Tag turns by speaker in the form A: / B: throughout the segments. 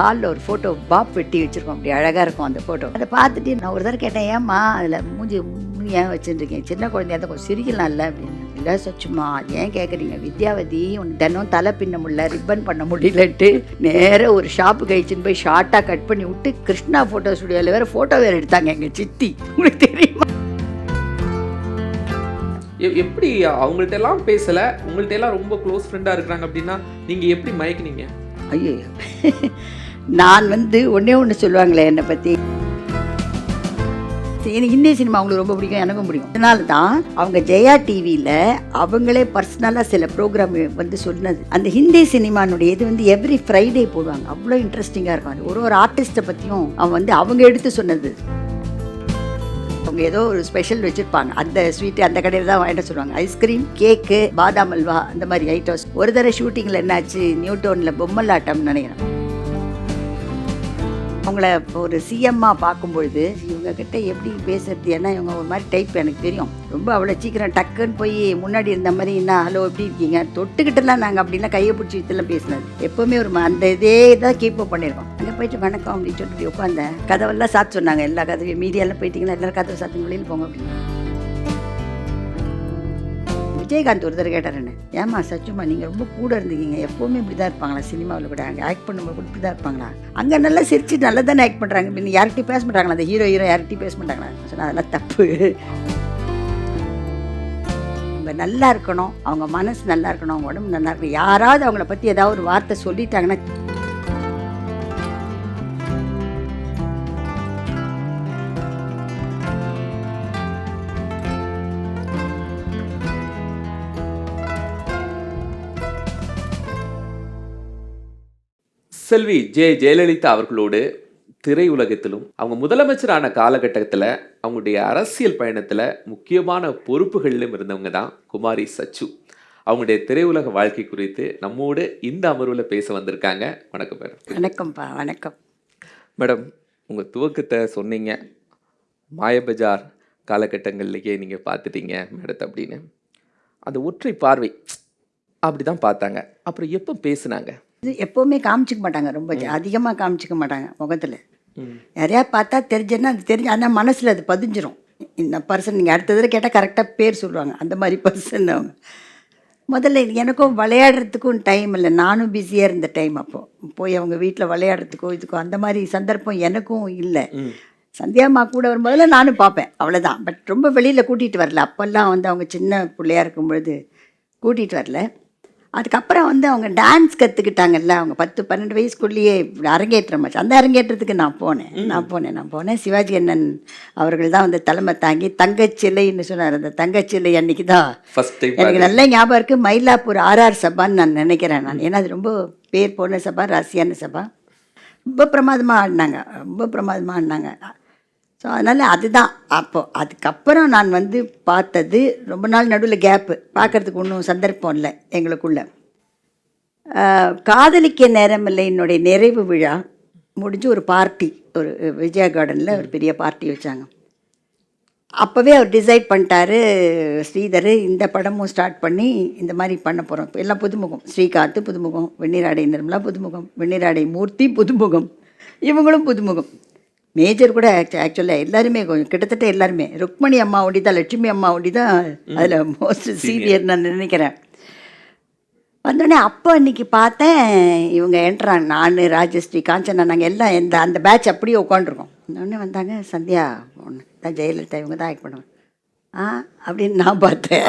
A: ஹாலில் ஒரு photo pop வெட்டி வச்சுருக்கோம். அப்படி அழகாக இருக்கும் அந்த ஃபோட்டோ அதை பார்த்துட்டு நான் ஒரு தடவை கேட்டேன் ஏம்மா அதில் மூஞ்சி ஏன் வச்சுருக்கேன் சின்ன குழந்தையா இருந்தா கொஞ்சம் சிரிக்கலாம்ல அப்படின்னு. இல்லை சச்சுமா அது ஏன் கேட்குறீங்க வித்யாவதி உன் தினம் தலை பின்ன முடியல ரிப்பன் பண்ண முடியலன்ட்டு நேராக ஒரு ஷாப்பு கழிச்சுன்னு போய் ஷார்ட்டாக கட் பண்ணி விட்டு கிருஷ்ணா ஃபோட்டோ ஸ்டுடியோவில் வேறு ஃபோட்டோ வேறு எடுத்தாங்க எங்கள் சித்தி. உங்களுக்கு தெரியுமா?
B: எப்படி அவங்கள்ட்ட எல்லாம் பேசல? உங்கள்ட்ட எல்லாம் ரொம்ப க்ளோஸ் ஃப்ரெண்டா இருக்கிறாங்க அப்படின்னா நீங்க எப்படி மயக்குனீங்க?
A: ஐயோ நான் வந்து ஒன்றே ஒன்று சொல்லுவாங்களே என்னை பற்றி எனக்கு ஹிந்தி சினிமா அவங்களுக்கு ரொம்ப பிடிக்கும் எனக்கும் பிடிக்கும். அதனால தான் அவங்க ஜெயா டிவியில் அவங்களே பர்சனலாக சில ப்ரோக்ராம் வந்து சொன்னது. அந்த ஹிந்தி சினிமானுடைய இது வந்து எவ்ரி ஃப்ரைடே போடுவாங்க. அவ்வளோ இன்ட்ரெஸ்டிங்காக இருக்கும். அது ஒரு ஒரு ஆர்டிஸ்ட்டை பற்றியும் அவன் வந்து அவங்க எடுத்து சொன்னது. அவங்க ஏதோ ஒரு ஸ்பெஷல் வச்சுருப்பாங்க. அந்த ஸ்வீட்டு அந்த கடையில் தான் வாங்கிட்டு சொல்லுவாங்க ஐஸ்கிரீம் கேக்கு பாதாம் அல்வா அந்த மாதிரி ஐட்டம்ஸ் ஒரு தடவை ஷூட்டிங்கில் என்னாச்சு நியூட்டோனில் பொம்மலாட்டம்னு நினைக்கிறேன். அவங்கள ஒரு சிஎம்மாக பார்க்கும்பொழுது இவங்க இவங்கக்கிட்ட எப்படி பேசுறது ஏன்னா இவங்க ஒரு மாதிரி டைப் எனக்கு தெரியும். ரொம்ப அவ்வளோ சீக்கிரம் டக்குன்னு போய் முன்னாடி இருந்த மாதிரி என்ன ஹலோ எப்படி இருக்கீங்க? தொட்டுக்கிட்டலாம் நாங்கள் அப்படிலாம் கையை பிடிச்சி வித்துலாம் பேசினது. எப்போவுமே ஒரு ம- அந்த இதே தான் கீப் அப் பண்ணியிருக்கோம் அங்கே போயிட்டு வணக்கம் அப்படின்னு சொல்லிட்டு உட்காந்தேன் கதவெல்லாம் சாத்து சொன்னாங்க. எல்லா கதவையும் மீடியாலாம் போயிட்டீங்கன்னா எல்லாரும் கதவை சாத்து வெளியில் போங்க அப்படின்னு. விஜயகாந்த் ஒருத்தர் கேட்டார் என்ன ஏமா சச்சுமா நீங்கள் ரொம்ப கூட இருந்தீங்க எப்போவுமே இப்படி தான் இருப்பாங்களா சினிமாவில் கூட? அங்கே ஆக்ட் பண்ணும்போது கூட இப்படி தான் இருப்பாங்களா? அங்கே நல்லா சிரிச்சு நல்லா தானே ஆக்ட் பண்ணுறாங்க இப்போ யார்கிட்டயும் பேச மாட்டாங்களா? அந்த ஹீரோ ஹீரோ யார்கிட்டயும் பேச மாட்டாங்களா? சொன்னால் அதெல்லாம் தப்பு. நல்லா இருக்கணும். அவங்க மனசு நல்லா இருக்கணும். அவங்க உடம்பு நல்லா இருக்கணும். யாராவது அவங்கள பற்றி ஏதாவது ஒரு வார்த்தை சொல்லிட்டாங்கன்னா
B: செல்வி ஜெ ஜெயலலிதா அவர்களோடு திரையுலகத்திலும் அவங்க முதலமைச்சரான காலகட்டத்தில் அவங்களுடைய அரசியல் பயணத்தில் முக்கியமான பொறுப்புகளிலும் இருந்தவங்க தான் குமாரி சச்சு. அவங்களுடைய திரையுலக வாழ்க்கை குறித்து நம்மோடு இந்த அமர்வில் பேச வந்திருக்காங்க. வணக்கம் மேடம்.
A: வணக்கம்ப்பா வணக்கம்.
B: மேடம் உங்கள் துவக்கத்தை சொன்னீங்க. மாயபஜார் காலகட்டங்கள்லேயே நீங்கள் பார்த்துட்டீங்க மேடத்தை அப்படின்னு. அந்த ஒற்றை பார்வை அப்படி தான் பார்த்தாங்க. அப்புறம் எப்போ பேசுனாங்க?
A: இது எப்போவுமே காமிச்சிக்க மாட்டாங்க ரொம்ப அதிகமாக காமிச்சிக்க மாட்டாங்க முகத்தில். யாரையா பார்த்தா தெரிஞ்சேன்னா அது தெரிஞ்சு ஆனால் மனசில் அது பதிஞ்சிரும். இந்த பர்சன் நீங்கள் அடுத்த தடவை கேட்டால் கரெக்டாக பேர் சொல்லுவாங்க. அந்த மாதிரி பர்சன் அவங்க. முதல்ல எனக்கும் விளையாடுறதுக்கும் டைம் இல்லை. நானும் பிஸியாக இருந்த டைம் அப்போது போய் அவங்க வீட்டில் விளையாடுறதுக்கோ இதுக்கோ அந்த மாதிரி சந்தர்ப்பம் எனக்கும் இல்லை. சந்தியாம்மா கூட வரும்போதெல்லாம் நானும் பார்ப்பேன். அவ்வளோதான் பட் ரொம்ப வெளியில் கூட்டிகிட்டு வரல. அப்போல்லாம் வந்து அவங்க சின்ன பிள்ளையா இருக்கும் பொழுது கூட்டிகிட்டு வரல. அதுக்கப்புறம் வந்து அவங்க டான்ஸ் கற்றுக்கிட்டாங்கல்ல அவங்க பத்து பன்னெண்டு வயசுக்குள்ளேயே அரங்கேற்றம் ஆச்சு அந்த அரங்கேற்றத்துக்கு நான் போனேன். நான் போனேன் நான் போனேன். சிவாஜி அண்ணன் அவர்கள் தான் வந்து தலைமை தாங்கி தங்கச்சிலைன்னு சொன்னார். அந்த தங்கச்சிலை அன்னைக்கு தான் எனக்கு நல்ல ஞாபகம் இருக்குது மயிலாப்பூர் ஆர்ஆர் சபான்னு நான் நினைக்கிறேன் நான். ஏன்னா அது ரொம்ப பேர் போன சபா ராசியான சபா. ரொம்ப பிரமாதமாக ஆடினாங்க. ரொம்ப பிரமாதமாக ஆடினாங்க. ஸோ அதனால் அதுதான். அப்போ அதுக்கப்புறம் நான் வந்து பார்த்தது ரொம்ப நாள் நடுவில் கேப்பு பார்க்கறதுக்கு ஒன்றும் சந்தர்ப்பம் இல்லை எங்களுக்குள்ள. காதலிக்க காதலிக்க நேரமில்லை. என்னுடைய நிறைவு விழா முடிஞ்சு ஒரு பார்ட்டி ஒரு விஜயா கார்டனில் ஒரு பெரிய பார்ட்டி வச்சாங்க. அப்போவே அவர் டிசைட் பண்ணிட்டாரு ஸ்ரீதர் இந்த படமும் ஸ்டார்ட் பண்ணி இந்த மாதிரி பண்ண போகிறோம் எல்லாம் புதுமுகம். ஸ்ரீகாந்த் புதுமுகம் வெண்ணிராடை நிர்மலா புதுமுகம் வெண்ணிராடை மூர்த்தி புதுமுகம். இவங்களும் புதுமுகம். மேஜர் கூட ஆக்சுவலாக எல்லாருமே கொஞ்சம் கிட்டத்தட்ட எல்லாருமே. ருக்மணி அம்மா ஒண்டி தான் லட்சுமி அம்மா ஒண்டி தான் அதில் மோஸ்ட் சீனியர் நான் நினைக்கிறேன். வந்தோடனே அப்போ இன்னைக்கு பார்த்தேன் இவங்க என்ட்ராங்க நான் ராஜஸ்ரீ காஞ்சனா நாங்கள் எல்லாம் இந்த அந்த பேட்ச் அப்படியே உட்காந்துருக்கோம் வந்தோடனே வந்தாங்க சந்தியா ஒன்று தான் ஜெயலலிதா இவங்க தான் ஆக்ட் பண்ணுவாங்க. ஆ அப்படின்னு நான் பார்த்தேன்.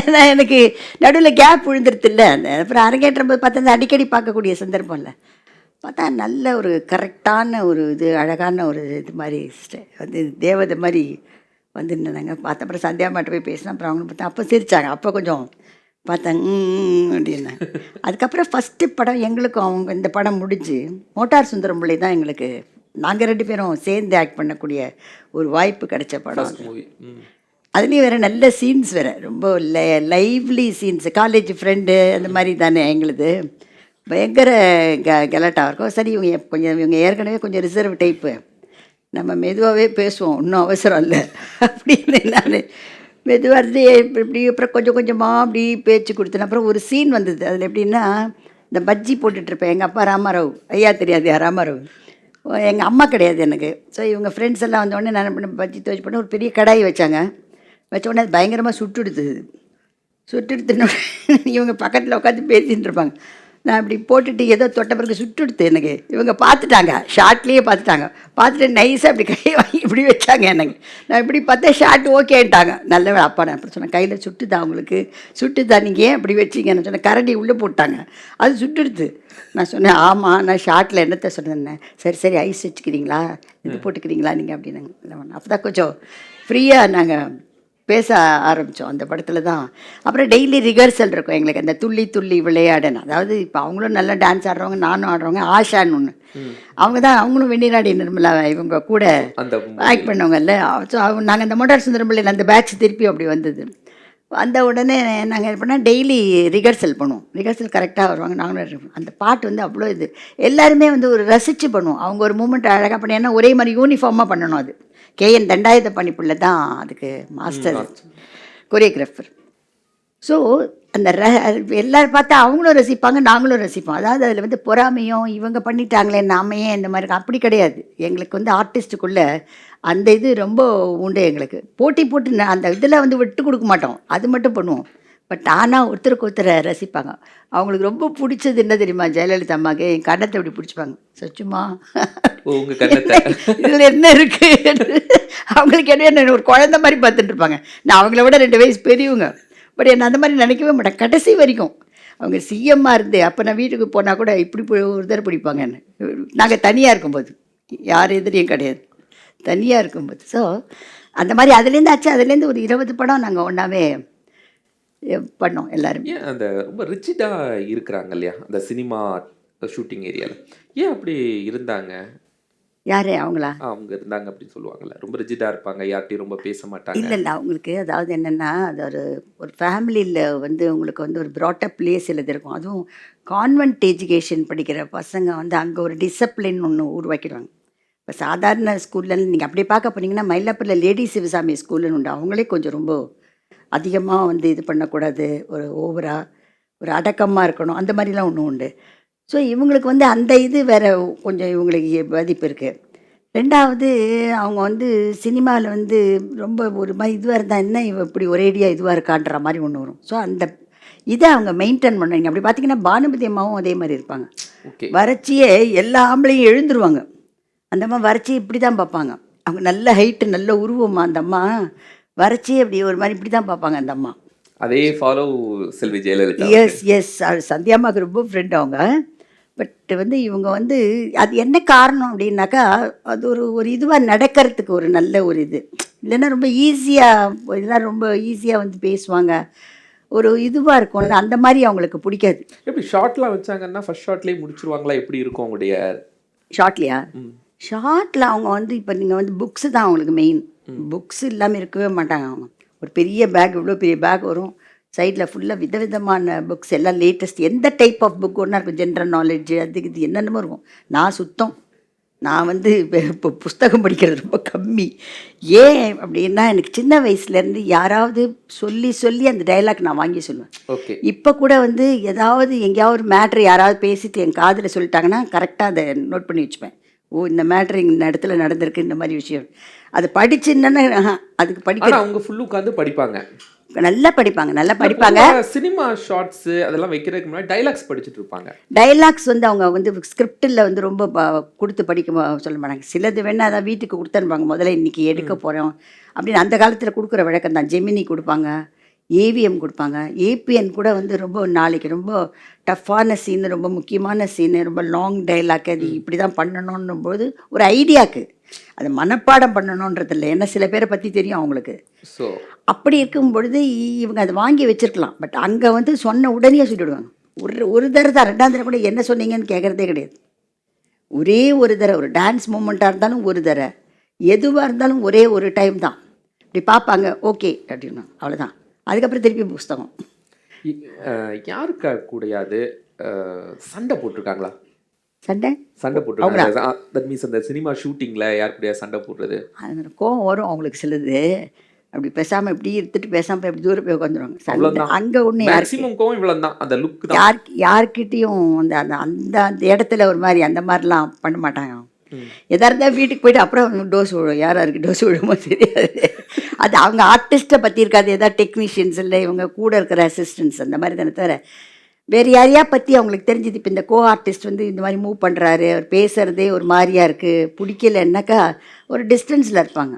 A: ஏன்னா எனக்கு நடுவில் கேப் விழுந்துருது இல்லை அப்புறம் அரங்கேற்றம் போது பார்த்தா அடிக்கடி பார்க்கக்கூடிய சந்தர்ப்பம் இல்லை. பார்த்தா நல்ல ஒரு கரெக்டான ஒரு இது அழகான ஒரு இது மாதிரி வந்து தேவதை மாதிரி வந்து நின்னாங்க. பார்த்த அப்புறம் சந்தியா மாட்ட போய் பேசினா அப்புறம் அவங்க பார்த்தா அப்போ சிரிச்சாங்க. அப்போ கொஞ்சம் பார்த்தாங்க ம் அப்படின்னாங்க. அதுக்கப்புறம் ஃபஸ்ட்டு படம் எங்களுக்கும் அவங்க இந்த படம் முடிஞ்சு மோட்டார் சுந்தரம் பிள்ளை தான் எங்களுக்கு நாங்கள் ரெண்டு பேரும் சேர்ந்து ஆக்ட் பண்ணக்கூடிய ஒரு வாய்ப்பு கிடைச்ச படம் அதுலேயும் வேறு நல்ல சீன்ஸ் வேறு. ரொம்ப லைவ்லி சீன்ஸ் காலேஜ் ஃப்ரெண்டு அந்த மாதிரி தானே எங்களுது. பயங்கர க கலாட்டாக இருக்கும். சரி இவங்க கொஞ்சம் இவங்க ஏற்கனவே கொஞ்சம் ரிசர்வ் டைப்பு நம்ம மெதுவாகவே பேசுவோம். இன்னும் அவசரம் இல்லை. அப்படின்னு நான் மெதுவாக இருந்து இப்படி இப்படி அப்புறம் கொஞ்சம் கொஞ்சமாக அப்படி பேச்சு கொடுத்தேன். அப்புறம் ஒரு சீன் வந்தது. அதில் எப்படின்னா இந்த பஜ்ஜி போட்டுட்ருப்பேன் எங்கள் அப்பா ராமாராவ். ஐயா தெரியாது ராமாராவ்? எங்கள் அம்மா கிடையாது எனக்கு. ஸோ இவங்க ஃப்ரெண்ட்ஸ் எல்லாம் வந்தோடனே நான் என்ன பண்ணேன் பஜ்ஜி துவச்சி பண்ண ஒரு பெரிய கடாய் வச்சாங்க. வச்ச உடனே அது பயங்கரமாக சுட்டுடுது சுட்டுடுத்துன்னு இவங்க பக்கத்தில் உட்காந்து பேசின்னு இருப்பாங்க. நான் இப்படி போட்டுட்டு ஏதோ தொட்ட பிறகு சுட்டுடுத்து எனக்கு. இவங்க பார்த்துட்டாங்க. ஷார்ட்லேயே பார்த்துட்டாங்க. பார்த்துட்டு நைஸாக இப்படி கையை வாங்கி இப்படி வச்சாங்க எனக்கு. நான் இப்படி பார்த்தா ஷார்ட் ஓகேன்ட்டாங்க நல்ல அப்பா நான் அப்படி சொன்னேன். கையில் சுட்டுதா உங்களுக்கு? சுட்டுதா? நீங்கள் ஏன் இப்படி வச்சிங்கன்னு சொன்னேன். கரண்டி உள்ளே போட்டாங்க. அது சுட்டுடுது நான் சொன்னேன் ஆமாம் நான் ஷார்ட்டில் என்னத்தை சொன்னேன் சரி சரி ஐஸ் வச்சுக்கிறீங்களா? இது போட்டுக்கிறீங்களா நீங்கள் அப்படின்னாங்க. அப்போ தான் கொஞ்சம் ஃப்ரீயாக நாங்கள் பேச ஆரம்பித்தோம் அந்த படத்தில் தான். அப்புறம் டெய்லி ரிஹர்சல் இருக்கும் எங்களுக்கு அந்த துள்ளி துள்ளி விளையாடணும் அதாவது இப்போ அவங்களும் நல்லா டான்ஸ் ஆடுறவங்க நானும் ஆடுறவங்க ஆஷான்னு ஒன்று அவங்க தான் அவங்களும் வெண்ணிராடி நிர்மலா இவங்க கூட ஆக்ட் பண்ணவங்கல்ல. ஸோ அவங்க நாங்கள் அந்த மோட்டார் சுந்தரம் பிள்ளைல அந்த பேட்ச் திருப்பி அப்படி வந்தது. வந்த உடனே நாங்கள் என்ன பண்ணால் டெய்லி ரிஹர்சல் பண்ணுவோம். ரிஹர்சல் கரெக்டாக வருவாங்க நாங்களும். அந்த பாட்டு வந்து அவ்வளோ இது. எல்லாருமே வந்து ஒரு ரசித்து பண்ணுவோம். அவங்க ஒரு மூமெண்ட் அழகாக பண்ணி ஏன்னா ஒரே மாதிரி யூனிஃபார்மாக பண்ணணும் அது. கேஎன் தண்டாயுத பணிப்புள்ள தான் அதுக்கு மாஸ்டர் கொரியோகிராஃபர். ஸோ அந்த ர எல்லாரும் பார்த்தா அவங்களும் ரசிப்பாங்க நாங்களும் ரசிப்போம். அதாவது அதில் வந்து பொறாமையும் இவங்க பண்ணிட்டாங்களே நாம ஏன் இந்த மாதிரி? அப்படி கிடையாது. எங்களுக்கு வந்து ஆர்டிஸ்ட்டுக்குள்ளே அந்த இது ரொம்ப உண்டு எங்களுக்கு. போட்டி போட்டு அந்த இதில் வந்து விட்டு கொடுக்க மாட்டோம். அது மட்டும் பண்ணுவோம். பட் ஆனால் ஒருத்தருக்கு ஒருத்தரை ரசிப்பாங்க. அவங்களுக்கு ரொம்ப பிடிச்சது என்ன தெரியுமா? ஜெயலலிதா அம்மாவுக்கு என் கண்ணத்தை இப்படி பிடிச்சிப்பாங்க. சச்சுமா இதில் என்ன இருக்கு? அவங்களுக்கு என்ன என்ன ஒரு குழந்தை மாதிரி பார்த்துட்டு இருப்பாங்க. நான் அவங்கள விட ரெண்டு வயசு பெரியவங்க. பட் என்ன அந்த மாதிரி நினைக்கவே மாட்டேன். கடைசி வரைக்கும். அவங்க சிஎம்மாக இருந்து அப்போ நான் வீட்டுக்கு போனால் கூட இப்படி போய் ஒரு தடவை பிடிப்பாங்க என்ன. நாங்கள் தனியாக இருக்கும்போது. யார் எதிரியும் கிடையாது. தனியாக இருக்கும்போது. ஸோ அந்த மாதிரி அதுலேருந்து ஆச்சு. அதுலேருந்து ஒரு இருபது படம் நாங்கள் ஒன்றாவே பண்ணோம் எல்லாருமே.
B: ஏன் அந்த ரொம்ப ரிச்சிட்டா இருக்கிறாங்க இல்லையா? அந்த சினிமா ஷூட்டிங் ஏரியால ஏன் அப்படி இருந்தாங்க?
A: யார் அவங்களா?
B: அவங்க இருந்தாங்க அப்படின்னு சொல்லுவாங்கல்ல. ரொம்ப ரிஜிட்டா இருப்பாங்க யார்கிட்டயும் ரொம்ப பேச மாட்டாங்க.
A: இல்லை இல்லை அவங்களுக்கு அதாவது என்னென்னா அது ஒரு ஒரு ஃபேமிலியில் வந்து உங்களுக்கு வந்து ஒரு ப்ராட்டப் பிளேஸ் எழுதி இருக்கும். அதுவும் கான்வென்ட் எஜுகேஷன் படிக்கிற பசங்க வந்து அங்கே ஒரு டிசிப்ளின் ஒன்று உருவாக்கிடுவாங்க. இப்போ சாதாரண ஸ்கூல்ல நீங்கள் அப்படியே பார்க்க போனீங்கன்னா மயிலாப்பூரில் லேடி சிவசாமி ஸ்கூல்னு உண்டு. அவங்களே கொஞ்சம் ரொம்ப அதிகமாக வந்து இது பண்ணக்கூடாது. ஒரு ஓவராக ஒரு அடக்கமாக இருக்கணும். அந்த மாதிரிலாம் ஒன்று உண்டு. ஸோ இவங்களுக்கு வந்து அந்த இது வேற கொஞ்சம் இவங்களுக்கு பாதிப்பு இருக்குது ரெண்டாவது அவங்க வந்து சினிமாவில் வந்து ரொம்ப ஒரு மாதிரி இதுவாக இருந்தால் என்ன இவ இப்படி ஒரேடியாக இதுவாக இருக்கான்ற மாதிரி ஒன்று வரும். ஸோ அந்த இதை அவங்க மெயின்டைன் பண்ணுவீங்க அப்படி பார்த்தீங்கன்னா பானுமதி அம்மாவும் அதே மாதிரி இருப்பாங்க. வறட்சியே எல்லா ஆம்பளையும் எழுந்துருவாங்க. அந்த அம்மா வறட்சி இப்படி தான் பார்ப்பாங்க. அவங்க நல்ல ஹைட்டு நல்ல உருவமா அந்த அம்மா வறட்சியே அப்படி ஒரு மாதிரி இப்படி தான் பார்ப்பாங்க அந்த அம்மா.
B: அதே follow Selvi Jayalalithaa
A: S S சந்தியாமாவுக்கு ரொம்ப ஃப்ரெண்ட் அவங்க. பட் வந்து இவங்க வந்து அது என்ன காரணம் அப்படின்னாக்கா அது ஒரு ஒரு இதுவாக நடக்கிறதுக்கு ஒரு நல்ல ஒரு இது. இல்லைன்னா ரொம்ப ஈஸியாக இதெல்லாம் ரொம்ப ஈஸியாக வந்து பேசுவாங்க. ஒரு இதுவாக இருக்கும்ல அந்த மாதிரி அவங்களுக்கு பிடிக்காது.
B: எப்படி ஷார்ட்லாம் வச்சாங்கன்னா ஃபர்ஸ்ட் ஷார்ட்லயே முடிச்சிருவாங்களா? எப்படி இருக்கும் அவங்களுடைய
A: ஷார்ட்லையா ஷார்ட்டில் அவங்க வந்து இப்போ நீங்கள் வந்து புக்ஸு தான் அவங்களுக்கு மெயின் புக்ஸ் இல்லாமல் இருக்கவே மாட்டாங்க அவங்க. ஒரு பெரிய பேக் இவ்வளோ பெரிய பேக் வரும். சைடில் ஃபுல்லாக விதவிதமான புக்ஸ் எல்லாம் லேட்டஸ்ட் எந்த டைப் ஆஃப் புக் ஒன்றா இருக்கும்? ஜென்ரல் நாலேஜ் அது இது என்னென்னமோ இருக்கும். நான் சுத்தம். நான் வந்து இப்போ இப்போ புஸ்தகம் படிக்கிறது ரொம்ப கம்மி. ஏன் அப்படின்னா எனக்கு சின்ன வயசுலேருந்து யாராவது சொல்லி சொல்லி அந்த டைலாக் நான் வாங்கி சொல்லுவேன்.
B: ஓகே
A: இப்போ கூட வந்து ஏதாவது எங்கேயாவது ஒரு மேட்ரு யாராவது பேசிட்டு என் காதில் சொல்லிட்டாங்கன்னா கரெக்டாக அதை நோட் பண்ணி வச்சுப்பேன். ஓ இந்த மேட்ரு இந்த இடத்துல நடந்திருக்கு இந்த மாதிரி விஷயம். அதை படிச்சுன்னா அதுக்கு படிக்க
B: அவங்க ஃபுல்லு உட்காந்து படிப்பாங்க.
A: நல்லா படிப்பாங்க நல்லா படிப்பாங்க.
B: சினிமா ஷார்ட்ஸ் அதெல்லாம் வைக்கிறதுக்கு முன்னாடி டைலாக்ஸ் படிச்சுட்டு இருப்பாங்க.
A: டைலாக்ஸ் வந்து அவங்க வந்து ஸ்கிரிப்டில் வந்து ரொம்ப கொடுத்து படிக்க சொல்ல மாட்டாங்க. சிலது வேணால் அதான் வீட்டுக்கு கொடுத்தனுப்பாங்க முதல்ல இன்னைக்கு எடுக்க போகிறோம் அப்படின்னு அந்த காலத்தில் கொடுக்குற வழக்கம் தான் ஜெமினி கொடுப்பாங்க. ஏவிஎம் கொடுப்பாங்க. ஏபிஎன் கூட வந்து ரொம்ப நாளைக்கு ரொம்ப டஃப்பான சீனு ரொம்ப முக்கியமான சீனு ரொம்ப லாங் டைலாக் அது இப்படி தான் பண்ணணுன்னும் போது ஒரு ஐடியாக்கு. அது மனப்பாடம் பண்ணணுன்றது இல்லை. ஏன்னா சில பேரை பற்றி தெரியும் அவங்களுக்கு.
B: ஸோ
A: அப்படி இருக்கும் பொழுது இவங்க அதை வாங்கி வச்சிருக்கலாம். பட் அங்கே வந்து சொன்ன உடனே சொல்லிவிடுவாங்க ஒரு ஒரு தடவை தான் ரெண்டாம் தடவை கூட என்ன சொன்னீங்கன்னு கேட்குறதே கிடையாது. ஒரே ஒரு தடவை ஒரு டான்ஸ் மூமெண்ட்டாக இருந்தாலும் ஒரு தடவை. எதுவாக இருந்தாலும் ஒரே ஒரு டைம் தான். இப்படி பார்ப்பாங்க. ஓகே அப்படின்னா அவ்வளோதான் அதுக்கப்புறம் திருப்பி புஸ்தகம்.
B: யாருக்கா கூடயாது? சண்டை போட்டிருக்காங்களா?
A: சண்டை?
B: சண்டை போட்டிருக்காங்க. தட் மீன்ஸ் அந்த சினிமா ஷூட்டிங்ல யார் கூடயா சண்டை போடுறது?
A: அது கோவம் வரும் அவங்களுக்கு சிலது. அப்படி பேசாமல் இப்படி எடுத்துட்டு பேசாமல் இப்படி தூரம் போய் உட்காந்துருவாங்க. அங்கே ஒன்று யாருக்கு?
B: மேக்சிமம் கோவம் இவ்வளவுதான். அந்த லுக் தான்.
A: யார் யார்கிட்டயும் அந்த அந்த அந்த அந்த இடத்துல ஒரு மாதிரி அந்த மாதிரிலாம் பண்ண மாட்டாங்க.
B: ம்.
A: எதா இருந்தால் வீட்டுக்கு போயிட்டு அப்புறம் டோஸ் விழும் யார் யாருக்கு டோஸ் விழுமோ தெரியாது. அது அவங்க ஆர்டிஸ்ட்டை பற்றி இருக்காது ஏதாவது டெக்னீஷியன்ஸ் இல்லை இவங்க கூட இருக்கிற அசிஸ்டன்ஸ் அந்த மாதிரி தானே தவிர வேறு யாரையா பற்றி அவங்களுக்கு தெரிஞ்சது. இப்போ இந்த கோ ஆர்டிஸ்ட் வந்து இந்த மாதிரி மூவ் பண்ணுறாரு அவர் பேசுகிறதே ஒரு மாதிரியா இருக்குது பிடிக்கலன்னாக்கா ஒரு டிஸ்டன்ஸில் இருப்பாங்க.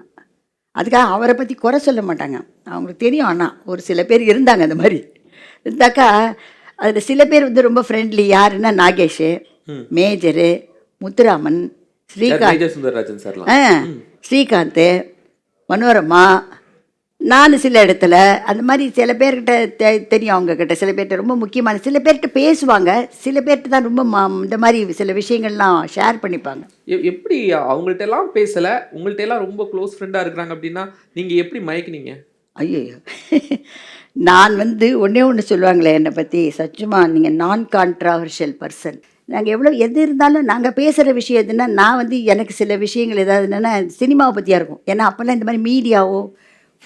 A: அதுக்காக அவரை பற்றி குறை சொல்ல மாட்டாங்க. அவங்களுக்கு தெரியும் ஆனால் ஒரு சில பேர் இருந்தாங்க அந்த மாதிரி. இருந்தாக்கா அதில் சில பேர் வந்து ரொம்ப ஃப்ரெண்ட்லி யாருன்னா நாகேஷ் மேஜரு முத்துராமன் ஸ்ரீகாந்த். ஸ்ரீகாந்த் மனோரமா நான் சில இடத்துல அந்த மாதிரி சில பேர்கிட்ட தெ தெரியும் அவங்கக்கிட்ட சில பேர்கிட்ட ரொம்ப முக்கியமான சில பேர்கிட்ட பேசுவாங்க. சில பேர்கிட்ட தான் ரொம்ப மா இந்த மாதிரி சில விஷயங்கள்லாம் ஷேர் பண்ணிப்பாங்க.
B: எப்படி அவங்கள்ட்ட எல்லாம் பேசல உங்கள்ட்ட எல்லாம் ரொம்ப க்ளோஸ் ஃப்ரெண்டா இருக்கிறாங்க அப்படின்னா நீங்க எப்படி மயக்குனீங்க?
A: ஐயோ நான் வந்து ஒன்றே ஒன்று சொல்லுவாங்களே என்னை பற்றி சச்சுமா நீங்கள் நான் கான்ட்ராவர்ஷியல் பர்சன் நாங்கள் எவ்வளோ எது இருந்தாலும் நாங்கள் பேசுகிற விஷயம் எதுன்னா நான் வந்து எனக்கு சில விஷயங்கள் ஏதாவது என்னென்னா சினிமாவை பற்றியாக இருக்கும். ஏன்னா அப்போல்லாம் இந்த மாதிரி மீடியாவோ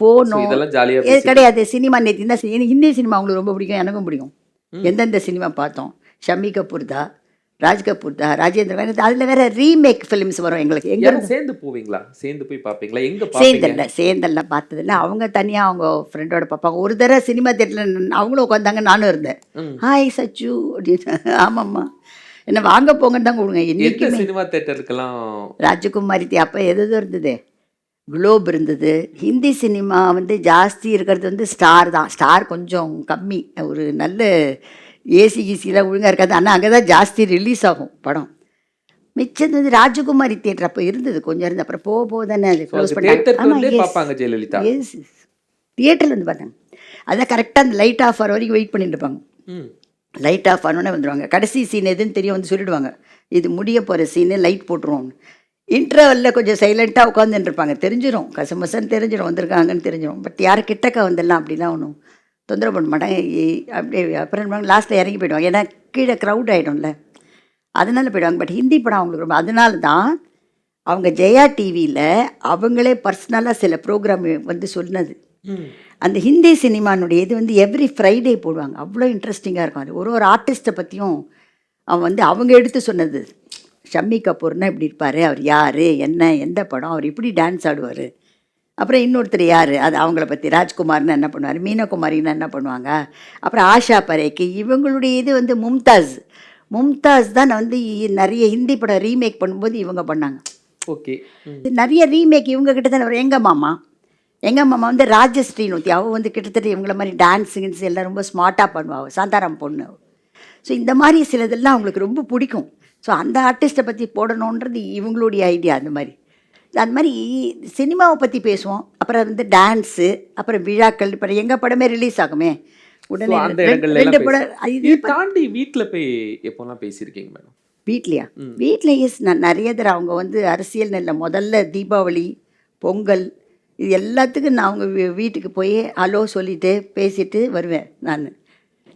A: ஃபோனோ
B: இதெல்லாம்
A: கிடையாது. சினிமா நேற்று இந்த சி- எனக்கு ஹிந்தி சினிமா அவங்களுக்கு ரொம்ப பிடிக்கும் எனக்கும் பிடிக்கும். எந்தெந்த சினிமா பார்த்தோம்? ஷம்மி கபூர் தா? ராஜ் கபூர் தா ராஜேந்திர மேனன் அதில் வேற ரீமேக் ஃபிலிம்ஸ் வரும் எங்களுக்கு. எங்க
B: சேர்ந்து போவீங்களா? சேர்ந்து போய் பாப்பீங்களா எங்க
A: சேர்ந்தல்ல சேர்ந்தெல்லாம் பார்த்ததில்ல அவங்க தனியாக அவங்க ஃப்ரெண்டோட பார்ப்பாங்க. ஒரு தடவை சினிமா தேட்டரில் அவங்களும் உட்காந்தாங்க நானும் இருந்தேன். ஹாய் சச்சு அப்படின்னு. ஆமாம்மா. என்ன வாங்க போங்கன்னு தான் கொடுங்க.
B: எந்த
A: இன்னைக்குமே
B: சினிமா தேட்டருக்கெல்லாம்
A: ராஜகுமாரி தே- அப்போ எது எது இருந்தது? குளோப் இருந்தது. ஹிந்தி சினிமா வந்து ஜாஸ்தி இருக்கிறது வந்து ஸ்டார் தான். ஸ்டார் கொஞ்சம் கம்மி. ஒரு நல்ல ஏசி கீசிலாம் ஒழுங்காக இருக்காது. ஆனால் அங்கே தான் ஜாஸ்தி ரிலீஸ் ஆகும் படம். மிச்சம் வந்து ராஜகுமாரி தேட்டர் அப்போ இருந்தது. கொஞ்சம் இருந்து. அப்புறம் போக போக தானே அது க்ளோஸ் பண்ணாங்க
B: ஜெயலலிதா.
A: எஸ் தியேட்டரில் வந்து பார்த்தாங்க அதான் கரெக்டாக அந்த லைட் ஆஃப் ஆகிற வரைக்கும் வெயிட் பண்ணிட்டு இருப்பாங்க. லைட் ஆஃப் ஆனோடனே வந்துடுவாங்க கடைசி சீன் எதுன்னு தெரியும் வந்து சொல்லிடுவாங்க. இது முடிய போகிற சீனு லைட் போட்டுருவோம். இன்டர்வலில் கொஞ்சம் சைலண்ட்டாக உட்காந்துட்டு இருப்பாங்க. தெரிஞ்சிடும் கசமசன்னு தெரிஞ்சிடும் வந்திருக்காங்கன்னு தெரிஞ்சிடும் பட் யார் கிட்டக்க வந்துடலாம் அப்படிலாம் ஒன்றும் தொந்தரவு பண்ண மாட்டாங்க. அப்படியே அப்புறம் லாஸ்ட்டில் இறங்கி போயிடுவாங்க. ஏன்னா கீழே க்ரௌட் ஆகிடும்ல அதனால போயிடுவாங்க. பட் ஹிந்தி படம் அவங்களுக்கு ரொம்ப அதனால தான் அவங்க ஜெயா டிவியில் அவங்களே பர்சனலாக சில ப்ரோக்ராம் வந்து சொன்னது. அந்த ஹிந்தி சினிமானுடைய இது வந்து எவ்ரி ஃப்ரைடே போடுவாங்க. அவ்வளோ இன்ட்ரெஸ்டிங்காக இருக்கும். அது ஒரு ஒரு ஆர்டிஸ்ட்டை பற்றியும் அவன் வந்து அவங்க எடுத்து சொன்னது. ஷம்மி கபூர்னா இப்படி இருப்பார். அவர் யார்? என்ன? எந்த படம்? அவர் இப்படி டான்ஸ் ஆடுவார். அப்புறம் இன்னொருத்தர் யார்? அது அவங்கள பற்றி ராஜ்குமார்னு என்ன பண்ணுவார்? மீனகுமாரின்னு என்ன பண்ணுவாங்க? அப்புறம் ஆஷா பரேக்கு. இவங்களுடைய இது வந்து மும்தாஸ். மும்தாஸ் தான் வந்து நிறைய ஹிந்தி படம் ரீமேக் பண்ணும்போது இவங்க பண்ணாங்க.
B: ஓகே.
A: நிறைய ரீமேக் இவங்க கிட்ட தானே எங்கள் மாமா? எங்கள் மாமா வந்து ராஜஸ்ரீனுத்தி அவள் வந்து கிட்டத்தட்ட இவங்கள மாதிரி டான்ஸ் கின்ஸ் எல்லாம் ரொம்ப ஸ்மார்ட்டாக பண்ணுவாள். சாந்தாராம் பொண்ணு ஸோ இந்த மாதிரி சிலதெல்லாம் அவங்களுக்கு ரொம்ப பிடிக்கும். ஸோ அந்த ஆர்டிஸ்ட்டை பற்றி போடணுன்றது இவங்களுடைய ஐடியா அந்த மாதிரி. அந்த மாதிரி சினிமாவை பற்றி பேசுவோம். அப்புறம் வந்து டான்ஸு அப்புறம் விழாக்கள் இப்போ எங்கள் படமே ரிலீஸ் ஆகுமே? உடனே ரெண்டு- படம் இது
B: தாண்டி வீட்ல போய் எப்போல்லாம் பேசியிருக்கீங்க மேடம்
A: வீட்லையா? வீட்டில் எஸ் நான் நிறைய தடவை அவங்க வந்து அரசியல் நல்ல முதல்ல தீபாவளி பொங்கல் இது எல்லாத்துக்கும் நான் அவங்க வீட்டுக்கு போய் ஹலோ சொல்லிட்டு பேசிட்டு வருவேன் நான்.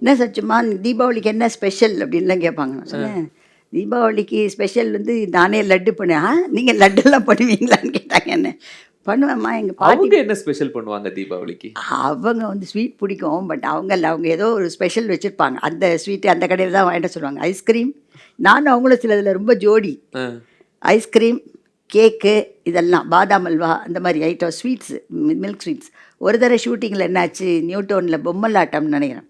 A: என்ன சச்சுமா தீபாவளிக்கு என்ன ஸ்பெஷல் அப்படின்லாம் கேட்பாங்க. நான் சொன்னேன் தீபாவளிக்கு ஸ்பெஷல் வந்து நானே லட்டு பண்ணேன் ஆ நீங்கள் லட்டெல்லாம் பண்ணுவீங்களான்னு கேட்டாங்க என்ன? பண்ணுவேம்மா எங்கள் பாட்டி
B: என்ன ஸ்பெஷல் பண்ணுவாங்க தீபாவளிக்கு?
A: அவங்க வந்து ஸ்வீட் பிடிக்கும் பட் அவங்க இல்ல, அவங்க ஏதோ ஒரு ஸ்பெஷல் வச்சுருப்பாங்க. அந்த ஸ்வீட்டு அந்த கடையில் தான் வாங்கிட்டு சொல்லுவாங்க ஐஸ்கிரீம் நானும் அவங்களும் சிலதில் ரொம்ப ஜோடி. ஐஸ்கிரீம் கேக்கு இதெல்லாம் பாதாம் அல்வா அந்த மாதிரி ஐட்டம் ஸ்வீட்ஸு மில்க் ஸ்வீட்ஸ் ஒரு தடவை ஷூட்டிங்கில் என்னாச்சு நியூட்டோனில் பொம்மலாட்டம்னு நினைக்கிறேன்.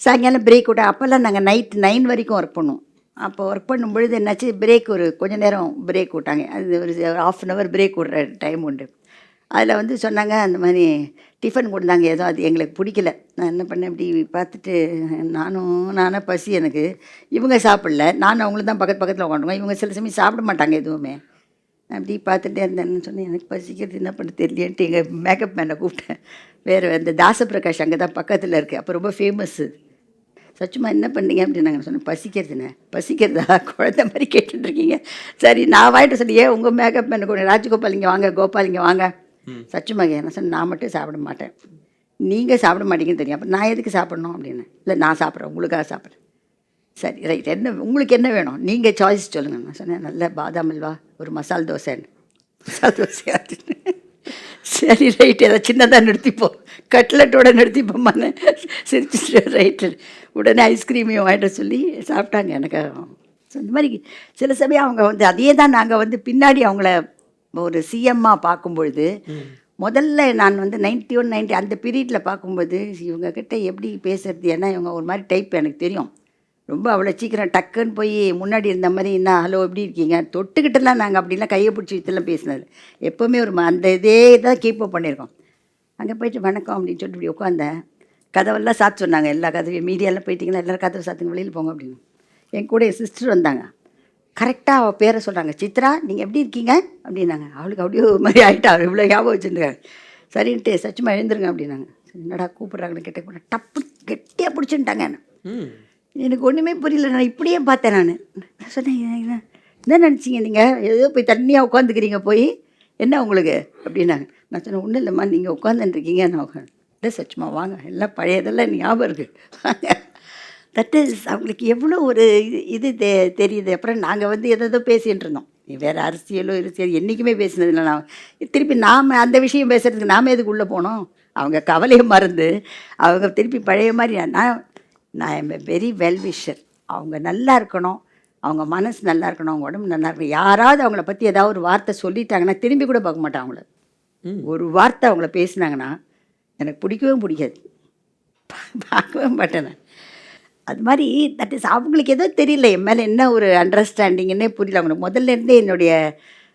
A: சாயங்காலம் பிரேக் விட்டா அப்போல்லாம் நாங்கள் நைட் நைன் வரைக்கும் ஒர்க் பண்ணுவோம். அப்போ ஒர்க் பண்ணும் பொழுது என்னாச்சு? பிரேக் ஒரு கொஞ்சம் நேரம் பிரேக் விட்டாங்க. அது ஒரு ஆஃப் அன் ஹவர் பிரேக் விடுற டைம் உண்டு. அதில் வந்து சொன்னாங்க அந்த மாதிரி டிஃபன் கொடுத்தாங்க. ஏதோ அது எங்களுக்கு பிடிக்கல. நான் என்ன பண்ணேன்? இப்படி பார்த்துட்டு நானும் நானே பசி எனக்கு. இவங்க சாப்பிடல. நானும் அவங்களும் தான் பக்கத்து பக்கத்தில் உட்காந்துருவோம் இவங்க சில சமயம் சாப்பிட மாட்டாங்க எதுவுமே. அப்படி பார்த்துட்டே இருந்தேன்னு சொன்னேன்? எனக்கு பசிக்கிறது என்ன பண்ண தெரியலேன்ட்டு எங்கள் மேக்கப் மேனை கூப்பிட்டேன். வேறு இந்த தாசப்பிரகாஷ் அங்கே தான் பக்கத்தில் இருக்குது அப்போ ரொம்ப ஃபேமஸ்ஸு சச்சுமா என்ன பண்ணீங்க அப்படின்னு நாங்கள் சொன்னேன் பசிக்கிறதுண்ணே பசிக்கிறதா? குழந்தை மாதிரி கேட்டுட்ருக்கீங்க. சரி நான் வாங்கிட்டு சொல்லி ஏன் உங்கள் மேக்கப் மேனை கூட ராஜகோபால் இங்கே வாங்க கோபால் இங்கே வாங்க. சச்சுமா என்ன சொன்னேன் நான் மட்டும் சாப்பிட மாட்டேன். நீங்கள் சாப்பிட மாட்டீங்கன்னு தெரியும் அப்போ நான் எதுக்கு சாப்பிடணும் அப்படின்னு? இல்லை நான் சாப்பிட்றேன் உங்களுக்காக சாப்பிட்றேன். சரி ரைட் என்ன உங்களுக்கு என்ன வேணும்? நீங்கள் சாய்ஸ் சொல்லுங்கள் நான் சொன்னேன் நல்ல பாதாம் அல்வா ஒரு மசால் தோசை. மசால் தோசை சரி ரைட் ஏதாவது சின்னதாக நிறுத்திப்போம். கட்லெட்டோட நிறுத்திப்போம்மான்னு சிரிச்சு ரைட்டு. உடனே ஐஸ்கிரீமையும் வாங்கிட்டு சொல்லி சாப்பிட்டாங்க எனக்கு. So, இந்த மாதிரி சில சமயம் அவங்க வந்து அதே தான் நாங்கள் வந்து பின்னாடி அவங்கள ஒரு சிஎம்மாக பார்க்கும்பொழுது முதல்ல நான் வந்து நைன்டி ஒன் நைன்டி அந்த பீரியடில் பார்க்கும்போது இவங்கக்கிட்ட எப்படி பேசுறது ஏன்னா இவங்க ஒரு மாதிரி டைப் எனக்கு தெரியும். ரொம்ப அவ்வளோ சீக்கிரம் டக்குன்னு போய் முன்னாடி இருந்த மாதிரி என்ன ஹலோ எப்படி இருக்கீங்க? தொட்டுக்கிட்டலாம் நாங்கள் அப்படிலாம் கையை பிடிச்சி இதெல்லாம் பேசினது. எப்போவுமே ஒரு ம- அந்த இதே தான் கீப்பப் பண்ணியிருக்கோம். அங்கே போயிட்டு வணக்கம் அப்படின்னு சொல்லிட்டு இப்படி உட்காந்தேன் கதவெல்லாம் சாத்து சொன்னாங்க. எல்லா கதவையும் மீடியாலாம் போயிட்டீங்கன்னா எல்லாரும் கதவை சாத்துங்க வெளியில் போங்க அப்படின்னு. என் கூட என் சிஸ்டர் வந்தாங்க. கரெக்டாக அவள் பேரை சொல்கிறாங்க சித்ரா நீங்கள் எப்படி இருக்கீங்க? அப்படின்னாங்க. அவளுக்கு அப்படியே ஒரு மாதிரி ஆகிட்டா இவ்வளோ ஞாபகம் வச்சுருக்காங்க சரின்ட்டு சச்சுமா எழுந்துருங்க அப்படின்னாங்க. என்னடா கூப்பிட்றாங்கன்னு கேட்ட கூட டப்பு கெட்டியாக
B: ம்.
A: எனக்கு ஒன்றுமே புரியல. நான் இப்படியே பார்த்தேன் நான். சொன்னேன் "என்ன- என்ன- என்ன நினச்சிங்க நீங்கள் ஏதோ போய் தண்ணியாக உட்காந்துக்கிறீங்க போய். என்ன உங்களுக்கு? அப்படின்னாங்க. நான் சொன்னேன் ஒன்றும் இல்லைம்மா. நீங்கள் உட்காந்துருக்கீங்க நான் உட்காந்து இல்லை சச்சுமா வாங்க. எல்லாம் பழையதெல்லாம் ஞாபகம் இருக்குது தட் இஸ் அவங்களுக்கு எவ்வளோ ஒரு இது இது தெ தெரியுது. அப்புறம் நாங்கள் வந்து எதோ பேசிகிட்டு இருந்தோம். வேறு அரசியலோ அரசியல் என்றைக்குமே பேசினதில்லை நான் திருப்பி நாம் அந்த விஷயம் பேசுகிறதுக்கு நாம எதுக்கு உள்ளே போனோம்? அவங்க கவலையை மறந்து அவங்க திருப்பி பழைய மாதிரி நான் நான் எம் வெரி வெல் விஷர் அவங்க நல்லா இருக்கணும். அவங்க மனசு நல்லா இருக்கணும். அவங்க உடம்பு நல்லா இருக்கணும். யாராவது அவங்கள பற்றி ஏதாவது ஒரு வார்த்தை சொல்லிட்டாங்கன்னா திரும்பி கூட பார்க்க மாட்டேன் அவங்கள. ஒரு வார்த்தை அவங்கள பேசுனாங்கன்னா எனக்கு பிடிக்கவும் பிடிக்காது. பார்க்கவே மாட்டேன் நான். அது மாதிரி தட் இஸ் அவங்களுக்கு ஏதோ தெரியல என் மேலே என்ன ஒரு அண்டர்ஸ்டாண்டிங்னே புரியல. அவங்களுக்கு முதல்ல இருந்தே என்னுடைய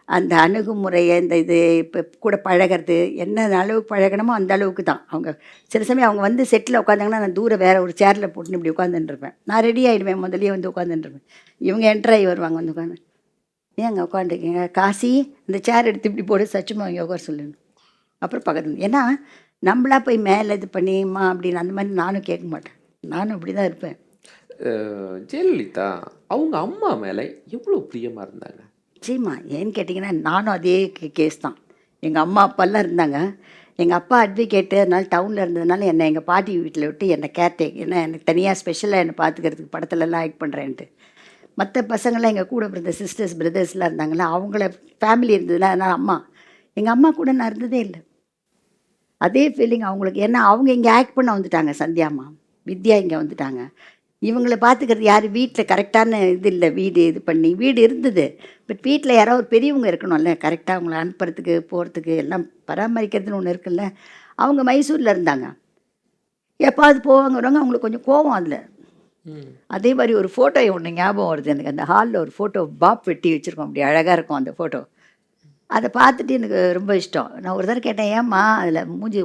A: அந்த அணுகுமுறையை இந்த இது இப்போ கூட பழகிறது என்ன அளவுக்கு பழகணுமோ அந்த அளவுக்கு தான். அவங்க சில சமயம் அவங்க வந்து செட்டில் உட்காந்தாங்கன்னா நான் தூரம் வேறு ஒரு சேரில் போட்டுன்னு இப்படி உட்காந்துட்டுருப்பேன் நான் ரெடி ஆகிடுவேன் முதல்லயே வந்து உட்காந்துட்டுருப்பேன் இவங்க என்ட்ராகி வருவாங்க வந்து உட்காந்து ஏன் அங்கே உட்காந்துருக்கீங்க காசி இந்த சேர் எடுத்து இப்படி போட்டு சச்சுமா அவங்க உட்கார சொல்லணும். அப்புறம் பக்கத்தில் ஏன்னா நம்மளா போய் மேலே இது பண்ணிமா அப்படின்னு அந்த மாதிரி நானும் கேட்க மாட்டேன். நானும் அப்படி தான் இருப்பேன்
B: ஜெயலலிதா அவங்க அம்மா மேலே எவ்வளோ பிரியமாக இருந்தாங்க?
A: சரிம்மா ஏன்னு கேட்டிங்கன்னா நானும் அதே கேஸ் தான். எங்கள் அம்மா அப்பாலாம் இருந்தாங்க. எங்கள் அப்பா அட்வொகேட்டு அதனால டவுனில் இருந்ததுனால என்னை எங்கள் பாட்டி வீட்டில் விட்டு என்னை கேர்டேக் ஏன்னா எனக்கு தனியாக ஸ்பெஷலாக என்னை பார்த்துக்கிறதுக்கு படத்துலலாம் ஆக்ட் பண்ணுறேன்ட்டு மற்ற பசங்களாம் எங்கள் கூட பிறந்த சிஸ்டர்ஸ் பிரதர்ஸ்லாம் இருந்தாங்களா அவங்கள ஃபேமிலி இருந்ததுல அதனால் அம்மா எங்கள் அம்மா கூட நான் இருந்ததே இல்லை. அதே ஃபீலிங் அவங்களுக்கு. ஏன்னா அவங்க இங்கே ஆக்ட் பண்ண வந்துட்டாங்க சந்தியாம்மா வித்யா இங்கே வந்துட்டாங்க. இவங்கள பார்த்துக்கிறது யார்? வீட்டில் கரெக்டான இது இல்லை. வீடு இது பண்ணி வீடு இருந்தது. பட் வீட்டில் யாரோ ஒரு பெரியவங்க இருக்கணும்ல. கரெக்டாக அவங்கள அனுப்புறதுக்கு போகிறதுக்கு எல்லாம் பராமரிக்கிறதுன்னு ஒன்று இருக்குல்ல. அவங்க மைசூரில் இருந்தாங்க. எப்பாவது போவாங்க வருவாங்க அவங்களுக்கு கொஞ்சம் கோவம் அதில். அதே மாதிரி ஒரு ஃபோட்டோ ஒன்று ஞாபகம் வருது எனக்கு. அந்த ஹாலில் ஒரு ஃபோட்டோ பாப் வெட்டி வச்சுருக்கோம். அப்படி அழகாக இருக்கும் அந்த ஃபோட்டோ அதை பார்த்துட்டு எனக்கு ரொம்ப இஷ்டம். நான் ஒரு தடவை கேட்டேன் ஏம்மா அதில் மூஞ்சி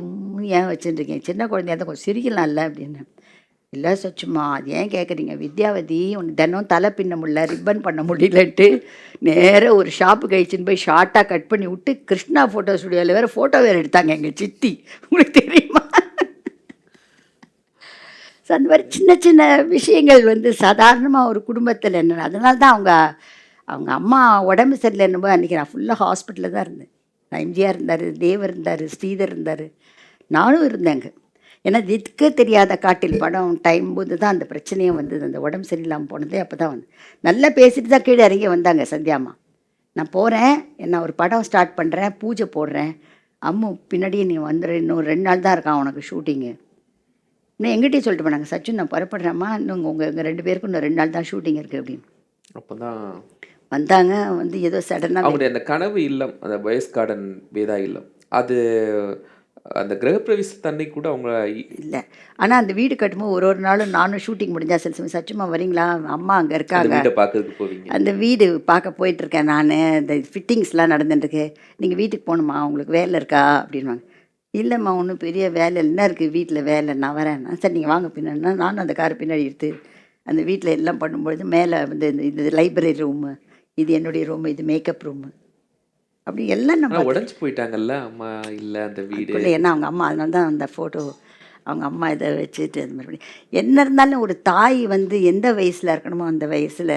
A: ஏன் வச்சுருக்கீங்க? சின்ன குழந்தையா தான் கொஞ்சம் சிரிக்கலாம்ல அப்படின்னு. இல்லை சச்சுமா அது ஏன் கேட்குறீங்க வித்யாவதி உனக்கு தினம் தலை பின்ன முடியல ரிப்பன் பண்ண முடியலன்ட்டு நேராக ஒரு ஷாப்பு கழிச்சுன்னு போய் ஷார்ட்டாக கட் பண்ணி விட்டு கிருஷ்ணா ஃபோட்டோ ஸ்டுடியோவில் வேறு ஃபோட்டோ வேறு எடுத்தாங்க எங்கள் சித்தி. உங்களுக்கு தெரியுமா? ஸோ அந்த மாதிரி சின்ன சின்ன விஷயங்கள் வந்து சாதாரணமாக ஒரு குடும்பத்தில் என்ன அதனால தான் அவங்க அவங்க அம்மா உடம்பு சரியில்லைன்னு போது அன்றைக்கி நான் ஃபுல்லாக ஹாஸ்பிட்டலில் தான் இருந்தேன். நான் எம்ஜிஆர் இருந்தார் தேவர் இருந்தார் ஸ்ரீதர் இருந்தார். நானும் இருந்தேங்க ஏன்னா திக்கு தெரியாத காட்டில் படம் டைம் போது தான் அந்த பிரச்சனையும் வந்தது. அந்த உடம்பு சரியில்லாமல் போனதே அப்போ தான் வந்து நல்லா பேசிட்டு தான் கீழே இறங்கி வந்தாங்க சந்தியாமா நான் போகிறேன் நான் ஒரு படம் ஸ்டார்ட் பண்ணுறேன் பூஜை போடுறேன். அம்மு பின்னாடியே நீ வந்துடு இன்னும் ரெண்டு நாள் தான் இருக்கான் உனக்கு ஷூட்டிங்கு இன்னும் எங்கிட்டே சொல்லிட்டு போனாங்க சச்சின் நான் புறப்படுறேம்மா இன்னும் உங்கள் எங்கள் ரெண்டு பேருக்கும் இன்னும் ரெண்டு நாள் தான் ஷூட்டிங் இருக்குது அப்படின்னு.
B: அப்போ தான்
A: வந்தாங்க வந்து ஏதோ சடனாக
B: அவங்களுடைய அந்த கனவு இல்லம் அந்த வயஸ் கார்டன் வேதா இல்லம் அது அந்த கிரகப்பிரவேசத்தன்னை கூட அவங்க
A: இல்லை. ஆனால் அந்த வீடு கட்டும்போது ஒரு ஒரு நாளும் நானும் ஷூட்டிங் முடிஞ்சா சில சமயம் சச்சுமா வரீங்களா? அம்மா அங்கே இருக்காங்க.
B: பார்க்கறதுக்கு போவீங்க.
A: அந்த வீடு பார்க்க போயிட்டுருக்கேன் நான். இந்த ஃபிட்டிங்ஸ்லாம் நடந்துட்டுருக்கு. நீங்கள் வீட்டுக்கு போகணுமா? உங்களுக்கு வேலை இருக்கா? அப்படின்வாங்க இல்லைம்மா ஒன்றும் பெரிய வேலை. என்ன இருக்குது வீட்டில் வேலை? நான் வரேன். சரி நீங்கள் வாங்க பின்னாடி. நானும் அந்த கார் பின்னாடி எடுத்து அந்த வீட்டில் எல்லாம் பண்ணும்பொழுது மேலே வந்து இந்த இது லைப்ரரி ரூமு இது என்னுடைய ரூமு இது மேக்கப் ரூமு அப்படி எல்லாம் நம்ம
B: உடஞ்சி போயிட்டாங்கல்ல அம்மா இல்லை அந்த வீடு.
A: அதுக்குள்ளே ஏன்னா அவங்க அம்மா அதனால தான் அந்த ஃபோட்டோ அவங்க அம்மா இதை வச்சுட்டு அந்த மாதிரி என்ன இருந்தாலும் ஒரு தாய் வந்து எந்த வயசில் இருக்கணுமோ அந்த வயசில்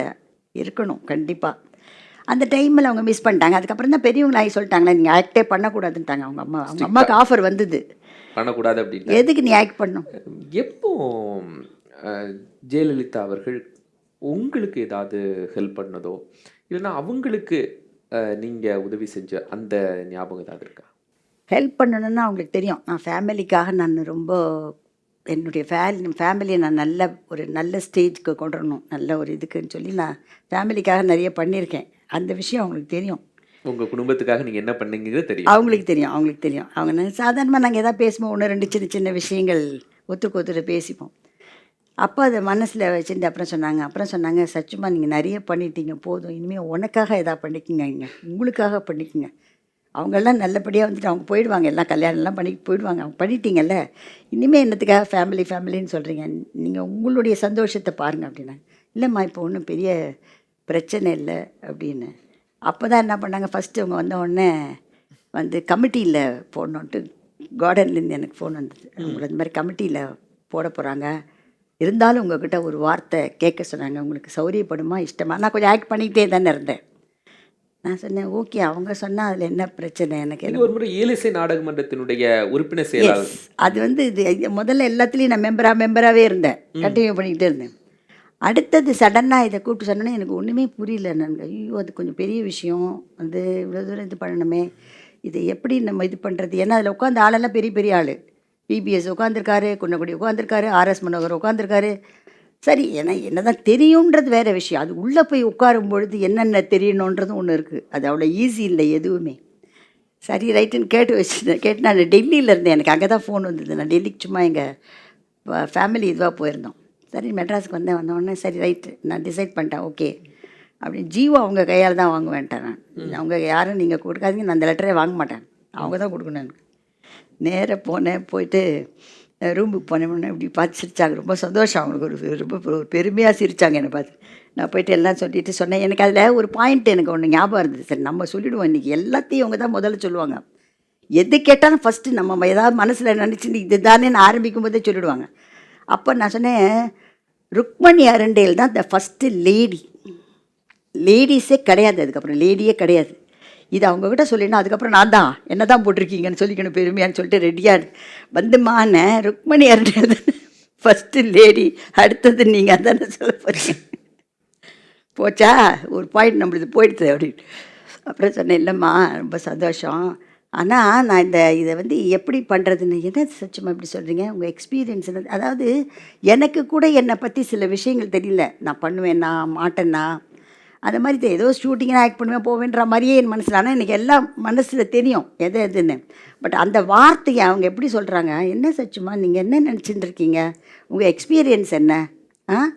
A: இருக்கணும் கண்டிப்பாக அந்த டைமில் அவங்க மிஸ் பண்ணிட்டாங்க. அதுக்கப்புறம் தான் பெரியவங்களாகி சொல்லிட்டாங்களே நீங்கள் ஆக்டே பண்ணக்கூடாதுன்ட்டாங்க அவங்க அம்மா. அவங்க அம்மாவுக்கு ஆஃபர் வந்தது.
B: பண்ணக்கூடாது அப்படின்னு
A: எதுக்கு நீ ஆக்ட் பண்ணும்?
B: எப்போ ஜெயலலிதா அவர்கள் உங்களுக்கு ஏதாவது ஹெல்ப் பண்ணதோ இல்லைன்னா அவங்களுக்கு அஹ், நீங்க உதவி செஞ்ச அந்த ஞாபகம் ஏதாவது இருக்கா?
A: ஹெல்ப் பண்ணணும்னா அவங்களுக்கு தெரியும். நான் ஃபேமிலிக்காக நான் ரொம்ப என்னுடைய ஃபேலி ஃபேமிலியை நான் நல்ல ஒரு நல்ல ஸ்டேஜ்க்கு கொண்டு வரணும். நல்ல ஒரு இதுக்குன்னு சொல்லி நான் ஃபேமிலிக்காக நிறைய பண்ணியிருக்கேன். அந்த விஷயம் அவங்களுக்கு தெரியும்.
B: உங்க குடும்பத்துக்காக நீங்க என்ன பண்ணீங்கிறது தெரியும்.
A: அவங்களுக்கு தெரியும். அவங்களுக்கு தெரியும். அவங்க சாதாரணமாக நாங்கள் எதாவது பேசுவோம் ஒன்று ரெண்டு சின்ன சின்ன விஷயங்கள் ஒத்துக்கு ஒத்துரு பேசிப்போம். அப்போ அதை மனசில் வச்சுட்டு அப்புறம் சொன்னாங்க. அப்புறம் சொன்னாங்க சச்சுமா நீங்கள் நிறைய பண்ணிட்டீங்க போதும். இனிமேல் உனக்காக எதாவது பண்ணிக்கங்க இங்க. உங்களுக்காக பண்ணிக்கங்க. அவங்கெல்லாம் நல்லபடியாக வந்துட்டு அவங்க போயிடுவாங்க. எல்லாம் கல்யாணம்லாம் பண்ணி போயிடுவாங்க. அவங்க பண்ணிட்டீங்கல்ல. இனிமேல் என்னத்துக்காக ஃபேமிலி ஃபேமிலின்னு சொல்கிறீங்க நீங்கள் உங்களுடைய சந்தோஷத்தை பாருங்கள் அப்படின்னாங்க. இல்லைம்மா இப்போ ஒன்றும் பெரிய பிரச்சனை இல்லை அப்படின்னு. அப்போ தான் என்ன பண்ணாங்க? ஃபஸ்ட்டு அவங்க வந்த உடனே வந்து கமிட்டியில் போடணுன்ட்டு கார்டன்லேருந்து எனக்கு ஃபோன் வந்தது. உங்களை இந்த மாதிரி கமிட்டியில் போட போகிறாங்க இருந்தாலும் உங்ககிட்ட ஒரு வார்த்தை கேட்க சொன்னாங்க. உங்களுக்கு சௌரியப்படுமா இஷ்டமா? நான் கொஞ்சம் ஆக்ட் பண்ணிக்கிட்டே தானே இருந்தேன். நான் சொன்னேன் ஓகே அவங்க சொன்னால் அதில் என்ன பிரச்சனை? எனக்கு
B: ஒரு முறை ஏலிசை நாடக மன்றத்தினுடைய உறுப்பினர் செயலாளர்.
A: அது வந்து இது இது முதல்ல எல்லாத்துலேயும் நான் மெம்பராக மெம்பராகவே இருந்தேன். கண்டினியூ பண்ணிக்கிட்டே இருந்தேன். அடுத்தது சடனாக இதை கூப்பிட்டு சொன்னோன்னே எனக்கு ஒன்றுமே புரியல. நான் ஐயோ அது கொஞ்சம் பெரிய விஷயம். வந்து இவ்வளோ தூரம் இது பண்ணணுமே. இதை எப்படி நம்ம இது பண்ணுறது ஏன்னா அதில் உட்காந்த ஆளெல்லாம் பெரிய பெரிய ஆள். பிபிஎஸ் உட்காந்துருக்காரு குன்னக்குடி உட்காந்துருக்காரு ஆர்எஸ் மனோகர் உட்காந்துருக்காரு சரி ஏன்னா என்னதான் தெரியுன்றது வேற விஷயம். அது உள்ளே போய் உட்காரும் பொழுது என்னென்ன தெரியணுன்றதும் ஒன்று இருக்குது அது அவ்வளோ ஈஸி இல்லை எதுவுமே. சரி ரைட்டுன்னு கேட்டு வச்சுருந்தேன் கேட்டு நான் டெல்லியில் இருந்தேன். எனக்கு அங்கே தான் ஃபோன் வந்தது. நான் டெல்லிக்கு சும்மா எங்கள் ஃபேமிலி இதுவாக போயிருந்தோம். சரி மெட்ராஸுக்கு வந்தேன். வந்த உடனே சரி ரைட்டு நான் டிசைட் பண்ணிட்டேன். ஓகே அப்படின்னு ஜீவோ அவங்க கையால் தான் வாங்குவேன்ட்டேன் நான். அவங்க யாரும் நீங்கள் கொடுக்காதீங்க. நான் அந்த லெட்டரே வாங்க மாட்டேன். அவங்க தான் கொடுக்கணும் எனக்கு. நேராக போனேன் போயிட்டு ரூமுக்கு போனேன் இப்படி பார்த்து சிரிச்சாங்க ரொம்ப சந்தோஷம் அவங்களுக்கு. ஒரு ரொம்ப ஒரு பெருமையாக சிரிச்சாங்க என்னை பார்த்து. நான் போயிட்டு எல்லாம் சொல்லிட்டு சொன்னேன். எனக்கு அதில் ஒரு பாயிண்ட் எனக்கு ஒன்று ஞாபகம் இருந்தது. சரி நம்ம சொல்லிவிடுவோம் இன்றைக்கி எல்லாத்தையும் அவங்க தான் முதல்ல சொல்லுவாங்க. எது கேட்டாலும் ஃபஸ்ட்டு நம்ம ஏதாவது மனசில் நினச்சி இது தானே ஆரம்பிக்கும் போதே சொல்லிவிடுவாங்க அப்போ நான் சொன்னேன் ருக்மணி அரண்டேல் தான் த ஃபஸ்ட்டு லேடி லேடிஸே கிடையாது. அதுக்கப்புறம் லேடியே கிடையாது. இது அவங்கக்கிட்ட சொல்லினா அதுக்கப்புறம் நான் தான் என்ன தான் போட்டிருக்கீங்கன்னு சொல்லிக்கணும் பெருமையான்னு சொல்லிட்டு ரெடியாக வந்துமான ருக்மணி அரண்டேல் ஃபஸ்ட்டு லேடி அடுத்தது நீங்கள் அதானே சொல்ல போகிறீங்க போச்சா? ஒரு பாயிண்ட் நம்மளுது போயிடுது அப்படின்னு அப்புறம் சொன்னேன் இல்லைம்மா ரொம்ப சந்தோஷம். ஆனால் நான் இந்த இதை வந்து எப்படி பண்ணுறதுன்னு என்ன சச்சமாக இப்படி சொல்கிறீங்க உங்கள் எக்ஸ்பீரியன்ஸ் என்ன அதாவது எனக்கு கூட என்னை பற்றி சில விஷயங்கள் தெரியல. நான் பண்ணுவேன்னா மாட்டேன்னா அந்த மாதிரி தெ- ஏதோ ஷூட்டிங்னா ஆக்ட் பண்ணுவேன் போவேன்ற மாதிரியே என் மனசில். ஆனால் எனக்கு எல்லாம் மனசில் தெரியும் எது எதுன்னு. பட் அந்த வார்த்தையை அவங்க எப்படி சொல்கிறாங்க என்ன சச்சுமா நீங்கள் என்ன நினச்சிட்டு இருக்கீங்க உங்கள் எக்ஸ்பீரியன்ஸ் என்ன? ஆ?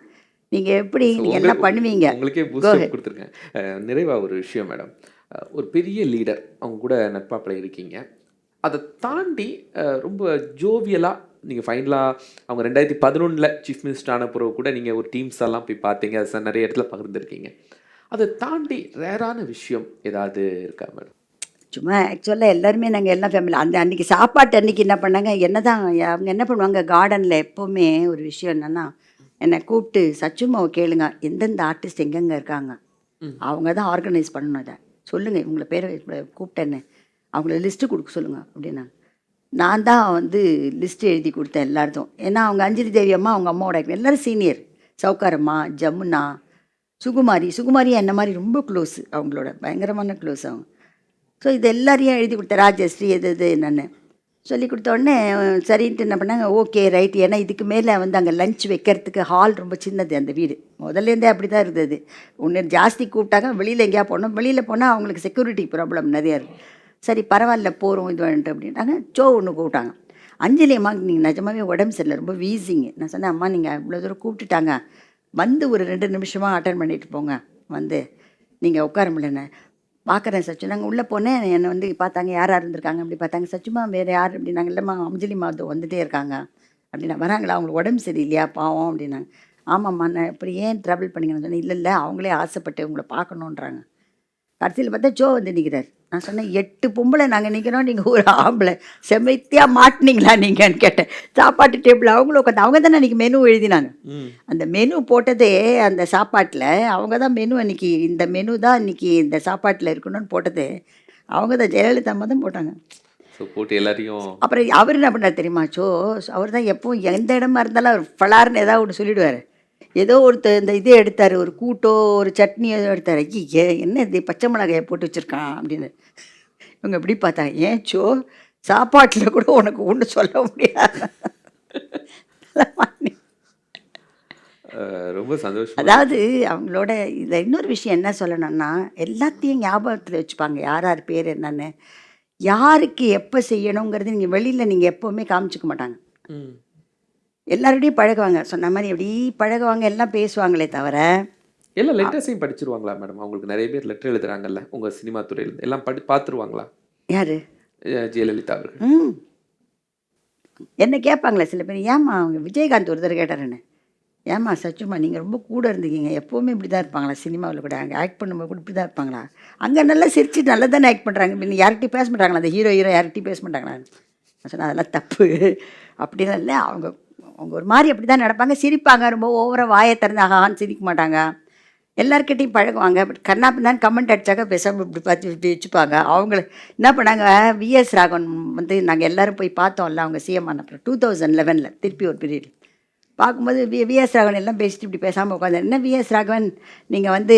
A: நீங்கள் எப்படி நீங்கள் என்ன பண்ணுவீங்க?
B: உங்களுக்கே. கொடுத்துருக்கேன். அஹ், நிறைவா ஒரு விஷயம் மேடம். ஒரு பெரிய லீடர் அவங்க கூட நட்பாப்பில் இருக்கீங்க. அதை தாண்டி ரொம்ப ஜோவியலாக நீங்கள் ஃபைனலாக அவங்க ரெண்டாயிரத்தி பதினொன்றில் சீஃப் மினிஸ்டர் ஆன பிறகு கூட நீங்கள் ஒரு டீம்ஸ் எல்லாம் போய் பார்த்தீங்க. அது நிறைய இடத்துல பகிர்ந்துருக்கீங்க. அதை தாண்டி ரேரான விஷயம் ஏதாவது இருக்கா மேடம்?
A: சும்மா ஆக்சுவலாக எல்லாருமே நாங்கள் எல்லாம் ஃபேமிலி அந்த அன்றைக்கி சாப்பாட்டு அன்றைக்கி என்ன பண்ணாங்க என்ன தான் அவங்க என்ன பண்ணுவாங்க கார்டனில் எப்போவுமே ஒரு விஷயம் என்னென்னா என்னை கூப்பிட்டு சச்சுமாவை கேளுங்க எந்தெந்த ஆர்டிஸ்ட் எங்கெங்கே இருக்காங்க. அவங்க தான் ஆர்கனைஸ் பண்ணணும் அதை சொல்லுங்கள் இவங்கள பேரை கூப்பிட்டேன்னு. அவங்கள லிஸ்ட்டு கொடுக்க சொல்லுங்கள் அப்படின்னாங்க நான் தான் வந்து லிஸ்ட் எழுதி கொடுத்தேன் எல்லாருக்கும் ஏன்னா அவங்க அஞ்சலி தேவி அம்மா அவங்க அம்மாவோட எல்லாரும் சீனியர் சவுக்காரம்மா ஜமுனா சுகுமாரி. சுகுமாரி என்ன மாதிரி ரொம்ப க்ளோஸு அவங்களோட. பயங்கரமான க்ளோஸ் அவங்க. ஸோ இது எல்லாரையும் எழுதி கொடுத்தேன் ராஜஸ்ரீ எது எது என்னென்னு. சொல்லி கொடுத்த உடனே சரின்ட்டு என்ன பண்ணாங்க ஓகே ரைட் ஏன்னா இதுக்கு மேலே வந்து அங்கே லஞ்ச் வைக்கிறதுக்கு ஹால் ரொம்ப சின்னது அந்த வீடு. முதல்லேருந்தே அப்படி தான் இருந்தது. ஒன்று ஜாஸ்தி கூப்பிட்டாங்க வெளியில் எங்கேயா போனோம் வெளியில் போனால் அவங்களுக்கு செக்யூரிட்டி ப்ராப்ளம் நிறையா இருக்குது சரி பரவாயில்ல போகிறோம் இது வந்துட்டு அப்படின்ட்டாங்க சோ ஒன்று கூப்பிட்டாங்க. அஞ்சலி அம்மாவுக்கு நீங்கள் நிஜமாவே உடம்பு சரியில்லை. ரொம்ப வீசிங்க நான் சொன்னேன் அம்மா நீங்கள் இவ்வளோ தூரம் கூப்பிட்டுட்டாங்க. வந்து ஒரு ரெண்டு நிமிஷமாக அட்டன் பண்ணிட்டு போங்க. வந்து நீங்கள் உட்கார முடியலண்ணே பார்க்குறேன் சச்சு. நாங்கள் உள்ளே போனேன் என்னை வந்து பார்த்தாங்க யார் யார் இருந்திருக்காங்க அப்படி பார்த்தாங்க. சச்சுமா வேறு யார் அப்படின்னாங்க இல்லைம்மா அஞ்சலி மாதம் வந்துட்டே இருக்காங்க. அப்படின்னா வராங்களா? அவங்களுக்கு உடம்பு சரியில்லையா? பாவம் அப்படின்னாங்க. ஆமாம்மா நான் இப்படி ஏன் ட்ராவல் பண்ணிங்கன்னு சொன்னேன். இல்லை இல்லை அவங்களே ஆசைப்பட்டு உங்களை பார்க்கணுன்றாங்க. கடைசியில் பார்த்தா ஜோ வந்து நிற்கிறார் நான் சொன்னேன் எட்டு பொம்பளை நாங்கள் நிற்கிறோம் நீங்கள் ஒரு ஆம்பளை. செமைத்தியாக மாட்டினீங்களா நீங்கன்னு கேட்டேன். சாப்பாட்டு டேபிள் அவங்களும் உட்காந்து அவங்க தானே அன்றைக்கி மெனு எழுதினாங்க. அந்த மெனு போட்டதே அந்த சாப்பாட்டில் அவங்க தான் மெனு அன்னைக்கு இந்த மெனு தான் இன்னைக்கு இந்த சாப்பாட்டில் இருக்கணும்னு போட்டது அவங்க தான் ஜெயலலிதா அம்மா தான் போட்டாங்க.
B: போட்டு எல்லாரையும்
A: அப்புறம் அவர் என்ன பண்ணார் தெரியுமா? சோ அவர் தான் எப்பவும் எந்த இடமா இருந்தாலும் அவர் ஃபலார்னு ஏதாவது ஒன்று சொல்லிடுவார். ஏதோ ஒருத்தர் இந்த இது எடுத்தார் ஒரு கூட்டோ ஒரு சட்னியோ எடுத்தார். ஐயே என்ன இது பச்சை மிளகாயை போட்டு வச்சுருக்கான் அப்படின்னு. இவங்க எப்படி பார்த்தாங்க ஏன் சோ சாப்பாட்டில் கூட உனக்கு ஒன்றும் சொல்ல முடியாது.
B: ரொம்ப சந்தோஷம்
A: அதாவது அவங்களோட இதில் இன்னொரு விஷயம் என்ன சொல்லணும்னா எல்லாத்தையும் ஞாபகத்தில் வச்சுப்பாங்க யார் யார் பேர் என்னன்னு. யாருக்கு எப்போ செய்யணுங்கிறது நீங்கள் வெளியில் நீங்கள் எப்போவுமே காமிச்சிக்க மாட்டாங்க. எல்லாரோடையும் பழகுவாங்க. சொன்ன மாதிரி எப்படி பழகுவாங்க எல்லாம் பேசுவாங்களே தவிர.
B: எல்லா லெட்டர்ஸையும் படிச்சிருவாங்களா மேடம் அவங்களுக்கு நிறைய பேர் லெட்டர் எழுதுறாங்கல்ல உங்க சினிமா துறையில. எல்லாம் படி பார்த்துருவாங்களா?
A: யார்?
B: ஜெயலலிதா அவர்கள்.
A: ம். என்ன கேட்பாங்களே சில பேர் ஏம்மா அவங்க விஜயகாந்த் ஒரு தடவை கேட்டார் என்ன ஏம்மா சச்சுமா நீங்கள் ரொம்ப கூட இருந்தீங்க எப்போவுமே இப்படி தான் இருப்பாங்களா? சினிமாவில் கூட அங்கே ஆக்ட் பண்ணும்போது கூட இப்படி தான் இருப்பாங்களா? அங்கே நல்லா சிரிச்சு நல்லா தானே ஆக்ட் பண்ணுறாங்க பின்ன யார்கிட்டையும் பேச மாட்டாங்களா? அந்த ஹீரோ ஹீரோ யார்கிட்டையும் பேச மாட்டாங்களா? நான் சொன்னேன் அதெல்லாம் தப்பு. அப்படிலாம் இல்லை. அவங்க அவங்க ஒரு மாதிரி அப்படி தான் நடப்பாங்க. சிரிப்பாங்க. ரொம்ப ஓவராக வாயை திறந்து ஆகான்னு சிரிக்க மாட்டாங்க. எல்லாருக்கிட்டையும் பழகுவாங்க. பட் கண்ணா பின்னான்னு கமெண்ட் அடித்தாக்க பேசாமல் இப்படி பார்த்து இப்படி வச்சுப்பாங்க. அவங்கள என்ன பண்ணாங்க? விஎஸ் ராகவன் வந்து நாங்கள் எல்லாரும் போய் பார்த்தோம்ல அவங்க சிஎம் அப்புறம் டூ தௌசண்ட் லெவனில் திருப்பி ஒரு பீரியட் பார்க்கும்போது வி விஎஸ் ராகவன் எல்லாம் பேசிட்டு இப்படி பேசாமல் உட்காந்து என்ன விஎஸ் ராகவன்? நீங்கள் வந்து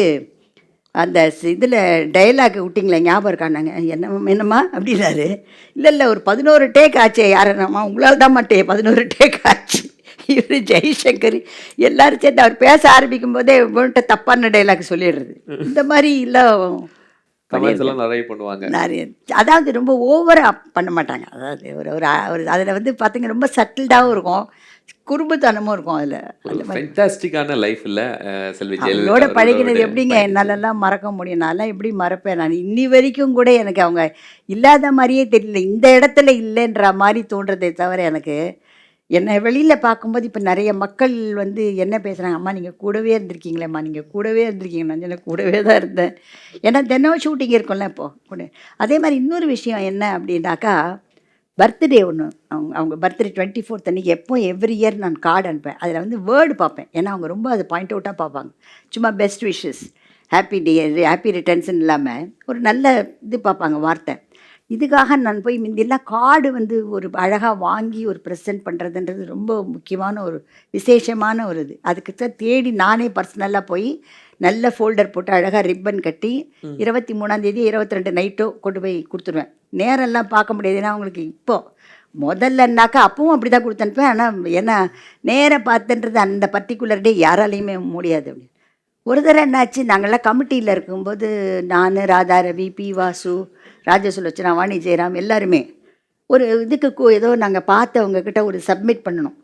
A: அந்த இதில் டைலாக் விட்டிங்களே ஞாபகம் இருக்காண்டாங்க என்ன என்னம்மா அப்படின்னாரு. இல்லை இல்லை ஒரு பதினோரு டேக் ஆச்சு யாரம்மா உங்களால் தான் மாட்டே பதினோரு டேக் ஆச்சு. இவர் ஜெய்சங்கர் எல்லாரும் சேர்ந்து அவர் பேச ஆரம்பிக்கும் போதே இவன்கிட்ட தப்பான டைலாக் சொல்லிடுறது. இந்த மாதிரி இல்லை
B: நிறைய பண்ணுவாங்க.
A: நிறைய. அதாவது ரொம்ப ஓவராக பண்ண மாட்டாங்க. அதாவது ஒரு ஒரு ஒரு அதில் வந்து பார்த்தீங்க ரொம்ப சட்டில்டாகவும் இருக்கும். குறும்புத்தனமும் இருக்கும் அதில்.
B: ஃபென்டாஸ்டிக்கான லைஃப் இல்ல செல்வி
A: அவங்களோட பழகினது எப்படிங்க என்னாலெல்லாம் மறக்க முடியும். நான்லாம் எப்படி மறப்பேன் நான்? இன்னி வரைக்கும் கூட எனக்கு அவங்க இல்லாத மாதிரியே தெரியல. இந்த இடத்துல இல்லைன்ற மாதிரி தோன்றதே தவிர எனக்கு என்னை வெளியில் பார்க்கும்போது இப்போ நிறைய மக்கள் வந்து என்ன பேசுகிறாங்க அம்மா நீங்கள் கூடவே இருந்திருக்கீங்களேம்மா நீங்கள் கூடவே இருந்திருக்கீங்க. நான் கூடவே தான் இருந்தேன். ஏன்னா தினம் ஷூட்டிங் இருக்கும்ல இப்போது கூட. அதே மாதிரி இன்னொரு விஷயம் என்ன அப்படின்னாக்கா பர்த்டே ஒன்று அவங்க அவங்க பர்த்டே டுவெண்ட்டி ஃபோர்த் அன்றைக்கி எப்போ எவ்ரி இயர் நான் கார்டு அனுப்பேன் அதில் வந்து வேர்டு பார்ப்பேன். ஏன்னா அவங்க ரொம்ப அதை பாயிண்ட் அவுட்டாக பார்ப்பாங்க. சும்மா best wishes happy day happy ரிட்டர்ன்ஸ்ன்னு இல்லாமல் ஒரு நல்ல இது பார்ப்பாங்க வார்த்தை. இதுக்காக நான் போய் முந்தியெல்லாம் கார்டு வந்து ஒரு அழகாக வாங்கி ஒரு ப்ரெசென்ட் பண்ணுறதுன்றது ரொம்ப முக்கியமான ஒரு விசேஷமான ஒரு இது. அதுக்கு தான் தேடி நானே பர்சனலாக போய் நல்ல ஃபோல்டர் போட்டு அழகாக ரிப்பன் கட்டி இருபத்தி மூணாந்தேதி இருபத்தி ரெண்டு நைட்டோ கொண்டு போய் கொடுத்துருவேன். நேரெல்லாம் பார்க்க முடியாது. ஏன்னா அவங்களுக்கு இப்போ முதல்லன்னாக்கா அப்பவும் அப்படி தான் கொடுத்து அனுப்பேன் ஆனால் ஏன்னா நேராக பார்த்துன்றது அந்த பர்டிகுலர் டே யாராலையுமே முடியாது அப்படி. ஒரு தடவை என்னாச்சு நாங்கள்லாம் கமிட்டியில் இருக்கும்போது நான் ராதா ரவி பி வாசு ராஜசுலோச்சனா வாணி ஜெயராம் எல்லாருமே ஒரு இதுக்கு ஏதோ நாங்கள் பார்த்தவங்க கிட்ட ஒரு சப்மிட் பண்ணணும்.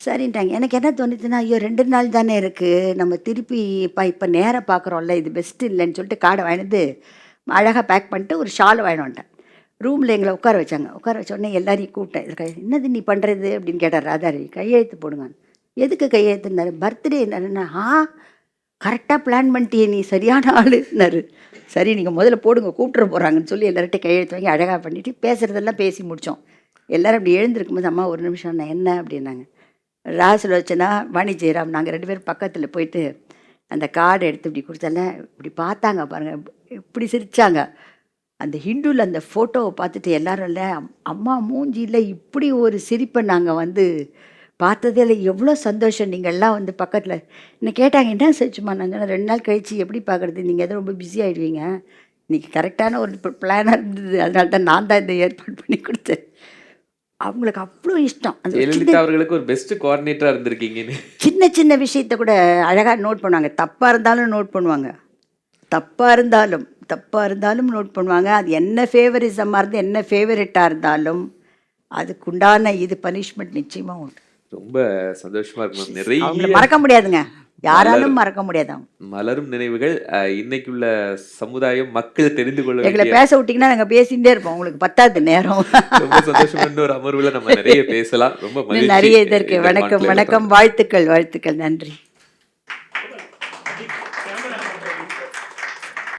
A: சரின்ட்டாங்க. எனக்கு என்ன தோணுச்சுன்னா ஐயோ ரெண்டு நாள் தானே இருக்குது நம்ம திருப்பி இப்போ இப்போ நேராக பார்க்குறோம்ல இது பெஸ்ட்டு இல்லைன்னு சொல்லிட்டு காடை வாங்கினது அழகாக பேக் பண்ணிட்டு ஒரு ஷால் வாங்கிட்டு வந்துட்டேன். ரூமில் எங்களை உட்கார வச்சாங்க. உட்கார வச்ச உடனே எல்லாரையும் கூப்பிட்டேன். என்னது நீ பண்ணுறது அப்படின்னு கேட்டார் ராதாரவி. கையெழுத்து போடுங்க எதுக்கு கையெழுத்துனாரு பர்த்டே என்னன்னா ஆ கரெக்டாக பிளான் பண்ணிட்டியே நீ சரியான ஆளுனாரு சரி நீங்கள் முதல்ல போடுங்க கூப்பிட்ற போகிறாங்கன்னு சொல்லி எல்லார்ட்டையும் கையெழுத்து வாங்கி அழகாக பண்ணிவிட்டு பேசுகிறதெல்லாம் பேசி முடித்தோம் எல்லோரும் அப்படி எழுந்திருக்கும்போது அம்மா ஒரு நிமிஷம் நான் என்ன? அப்படின்னாங்க. ராசில் ராசுலோச்சனா வாணி ஜெயராம் நாங்கள் ரெண்டு பேரும் பக்கத்தில் போயிட்டு அந்த கார்டை எடுத்து இப்படி கொடுத்தால இப்படி பார்த்தாங்க பாருங்கள் இப்படி சிரிச்சாங்க. அந்த ஹிந்துவில் அந்த ஃபோட்டோவை பார்த்துட்டு எல்லாரும் இல்லை அம்மா மூஞ்சியில் இப்படி ஒரு சிரிப்பை நாங்கள் வந்து பார்த்ததே இல்லை எவ்வளோ சந்தோஷம். நீங்கள்லாம் வந்து பக்கத்தில் என்ன கேட்டாங்க என்ன செச்சுமா நான் சொன்னேன் ரெண்டு நாள் கழிச்சு எப்படி பார்க்குறது? நீங்கள் எதுவும் ரொம்ப பிஸி ஆகிடுவீங்க இன்னைக்கு கரெக்டான ஒரு பிளானாக இருந்தது. அதனால தான் நான் தான் இந்த ஏற்பாடு பண்ணி கொடுத்தேன். அவங்களுக்கு அவ்வளோ இஷ்டம். அந்த
B: அவர்களுக்கு ஒரு பெஸ்ட் கோஆர்டினேட்டரா இருந்திருக்கீங்கன்னு.
A: சின்ன சின்ன விஷயத்தை கூட அழகாக நோட் பண்ணுவாங்க. தப்பாக இருந்தாலும் நோட் பண்ணுவாங்க. தப்பாக இருந்தாலும் தப்பாக இருந்தாலும் நோட் பண்ணுவாங்க. அது என்ன ஃபேவரிசமாக இருந்து என்ன ஃபேவரட்டாக இருந்தாலும் அதுக்குண்டான இது பனிஷ்மெண்ட் நிச்சயமாக உண்டு.
B: ரொம்ப சந்தோஷமா மேம்.
A: அவங்கள
B: நிறைய
A: மறக்க முடியாதுங்க. யாராலும் மறக்க முடியாது
B: மலரும் நினைவுகள் அஹ், இன்னைக்குள்ள சமுதாயம் மக்கள் தெரிந்து கொள்ள
A: எங்களை பேச விட்டிங்கன்னா நாங்கள் பேசிகிட்டே இருப்போம். உங்களுக்கு பத்தாது நேரம்.
B: ரொம்ப சந்தோஷமா. இன்னொரு அமர்வுல நம்ம நிறைய பேசலாம். ரொம்ப மகிழ்ச்சி
A: நிறைய இது இருக்கு.
B: இந்த
A: வணக்கம் வணக்கம். வாழ்த்துக்கள் வாழ்த்துக்கள். நன்றி.